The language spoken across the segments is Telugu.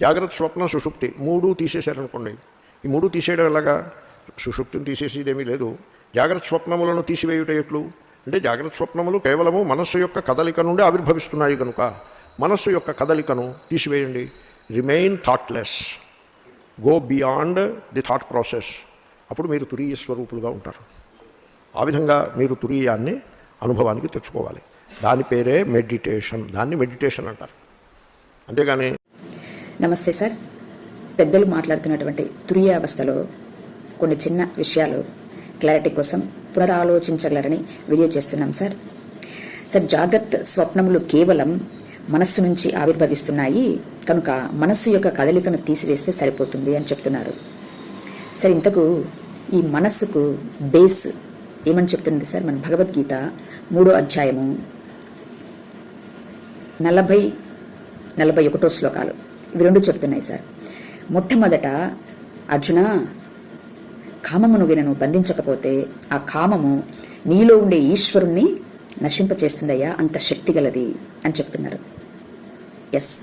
జాగ్రత్త స్వప్న సుషుప్తి. మూడు తీసేశారనుకోండి. ఈ మూడు తీసేయడం ఎలాగా? సుషుప్తిని తీసేసేదేమీ లేదు. జాగ్రత్త స్వప్నములను తీసివేయుట ఎట్లు? అంటే జాగ్రత్త స్వప్నములు కేవలము మనస్సు యొక్క కదలిక నుండి ఆవిర్భవిస్తున్నాయి కనుక మనస్సు యొక్క కదలికను తీసివేయండి. Remain thoughtless go beyond the thought process అప్పుడు మీరు తురీయ స్వరూపులుగా ఉంటారు. ఆ విధంగా మీరు తురీయాన్ని అనుభవానికి తెచ్చుకోవాలి. దాని పేరే మెడిటేషన్ దాన్ని మెడిటేషన్ అంటారు. అంతేగాని నమస్తే సార్. పెద్దలు మాట్లాడుతున్నటువంటి తురియ అవస్థలో కొన్ని చిన్న విషయాలు క్లారిటీ కోసం పునరాలోచించగలరని వీడియో చేస్తున్నాం సార్. సార్ జాగ్రత్త స్వప్నములు కేవలం మనస్సు నుంచి ఆవిర్భవిస్తున్నాయి. కనుక మనస్సు యొక్క కదలికను తీసివేస్తే సరిపోతుంది అని చెప్తున్నారు. సార్ ఇంతకు ఈ మనస్సుకు బేస్ ఏమని చెప్తుంది సార్? మన భగవద్గీత మూడో అధ్యాయము నలభై నలభై ఒకటో శ్లోకాలు. ఇవి రెండు చెప్తున్నాయి సార్. మొట్టమొదట అర్జున కామమును వినను బంధించకపోతే ఆ కామము నీలో ఉండే ఈశ్వరుణ్ణి నశింపచేస్తుందయ్యా అంత శక్తి గలది అని చెప్తున్నారు. ఎస్.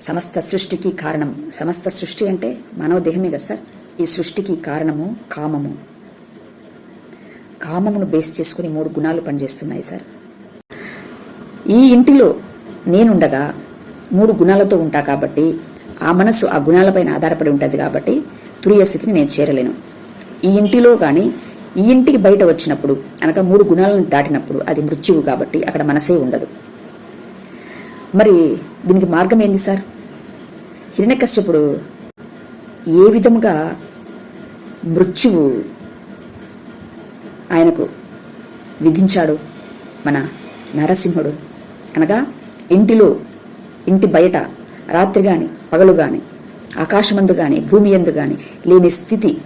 సమస్త సృష్టికి కారణం. సమస్త సృష్టి అంటే మానవ దేహమే కదా సార్. ఈ సృష్టికి కారణము కామము. కామమును బేస్ చేసుకుని మూడు గుణాలు పనిచేస్తున్నాయి సార్. ఈ ఇంటిలో నేనుండగా మూడు గుణాలతో ఉంటా కాబట్టి ఆ మనస్సు ఆ గుణాలపైన ఆధారపడి ఉంటుంది కాబట్టి తురియ స్థితిని నేను చేరలేను. ఈ ఇంటిలో కానీ ఈ ఇంటికి బయట వచ్చినప్పుడు అనగా మూడు గుణాలను దాటినప్పుడు అది మృత్యువు కాబట్టి అక్కడ మనసే ఉండదు. మరి దీనికి మార్గం ఏంది సార్? హిరణ్యకశ్యపుడు ఏ విధముగా మృత్యువు ఆయనకు విధించాడు? మన నరసింహుడు అనగా ఇంటిలో ఇంటి బయట రాత్రి కానీ పగలు కానీ ఆకాశమందు కానీ భూమి ఎందు కానీ లేని స్థితి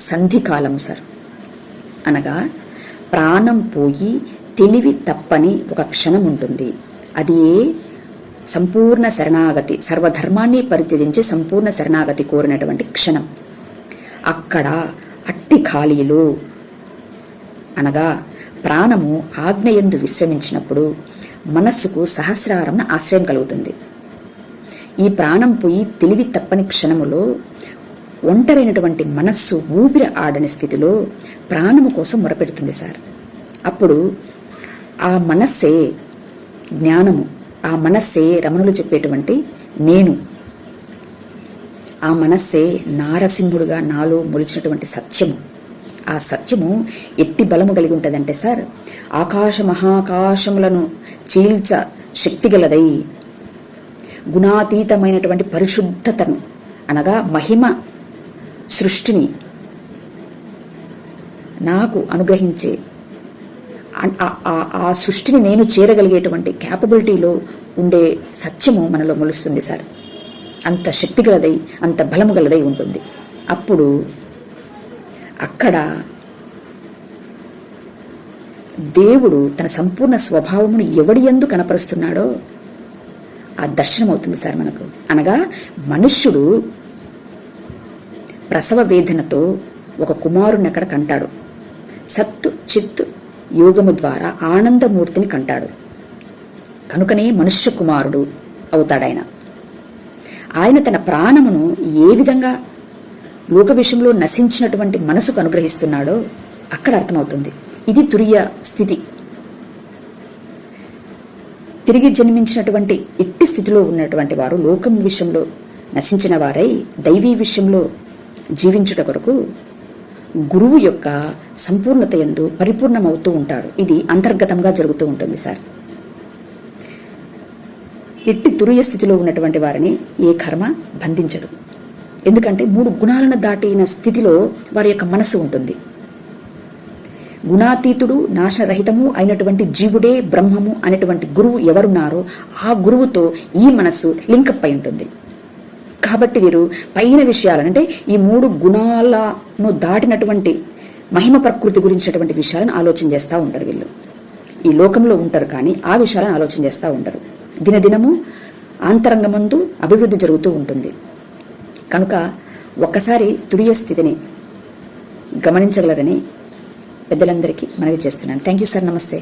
సంధికాలము సార్. అనగా ప్రాణం పోయి తెలివి తప్పని ఒక క్షణం ఉంటుంది. అది సంపూర్ణ శరణాగతి సర్వధర్మాన్ని పరిత్యజించి సంపూర్ణ శరణాగతి కోరినటువంటి క్షణం. అక్కడ అట్టి ఖాళీలు అనగా ప్రాణము ఆజ్ఞయందు విశ్రమించినప్పుడు మనస్సుకు సహస్రారంన ఆశ్రయం కలుగుతుంది. ఈ ప్రాణం పోయి తెలివి తప్పని క్షణములో ఒంటరైనటువంటి మనస్సు ఊపిరి ఆడని స్థితిలో ప్రాణము కోసం మొరపెడుతుంది సార్. అప్పుడు ఆ మనస్సే జ్ఞానము ఆ మనస్సే రమణులు చెప్పేటువంటి నేను. ఆ మనస్సే నారసింహుడుగా నాలో మొలిచినటువంటి సత్యము. ఆ సత్యము ఎట్టి బలము కలిగి ఉంటుందంటే సార్ ఆకాశ మహాకాశములను చీల్చ శక్తిగలదై. గుణాతీతమైనటువంటి పరిశుద్ధతను అనగా మహిమ సృష్టిని నాకు అనుగ్రహించే. ఆ- ఆ- ఆ- సృష్టిని నేను చేరగలిగేటువంటి క్యాపబిలిటీలో ఉండే సత్యము మనలో మొలుస్తుంది సార్. అంత శక్తి గలదై అంత బలము గలదై ఉంటుంది. అప్పుడు అక్కడ దేవుడు తన సంపూర్ణ స్వభావమును ఎవడి ఎందు కనపరుస్తున్నాడో ఆ దర్శనం అవుతుంది సార్ మనకు. అనగా మనుష్యుడు ప్రసవ వేదనతో ఒక కుమారుని అక్కడ కంటాడు. సత్తు చిత్తు యోగము ద్వారా ఆనందమూర్తిని కంటాడు. కనుకనే మనుష్య కుమారుడు అవుతాడాయన. ఆయన తన ప్రాణమును ఏ విధంగా లోక విషయంలో నశించినటువంటి మనసుకు అనుగ్రహిస్తున్నాడో అక్కడ అర్థమవుతుంది. ఇది తురియ స్థితి. తిరిగి జన్మించినటువంటి ఇట్టి స్థితిలో ఉన్నటువంటి వారు లోకం విషయంలో నశించిన వారై దైవీ విషయంలో జీవించుట కొరకు గురువు యొక్క సంపూర్ణత ఎందు పరిపూర్ణమవుతూ ఉంటాడు ఇది అంతర్గతంగా జరుగుతూ ఉంటుంది సార్. ఎట్టి తురియ స్థితిలో ఉన్నటువంటి వారిని ఏ కర్మ బంధించదు. ఎందుకంటే మూడు గుణాలను దాటిన స్థితిలో వారి యొక్క మనసు ఉంటుంది. గుణాతీతుడు నాశరహితము అయినటువంటి జీవుడే బ్రహ్మము అనేటువంటి గురువు ఎవరున్నారో ఆ గురువుతో ఈ మనస్సు లింకప్ అయి ఉంటుంది. కాబట్టి వీరు పైన విషయాలను అంటే ఈ మూడు గుణాలను దాటినటువంటి మహిమ ప్రకృతి గురించినటువంటి విషయాలను ఆలోచన చేస్తూ ఉంటారు వీళ్ళు. ఈ లోకంలో ఉంటారు కానీ ఆ విషయాలను ఆలోచన చేస్తూ ఉంటారు. దినదినము ఆంతరంగమందు అభివృద్ధి జరుగుతూ ఉంటుంది. కనుక ఒక్కసారి తురియ స్థితిని గమనించగలరని పెద్దలందరికీ మనవి చేస్తున్నాను. థ్యాంక్ యూ సార్ నమస్తే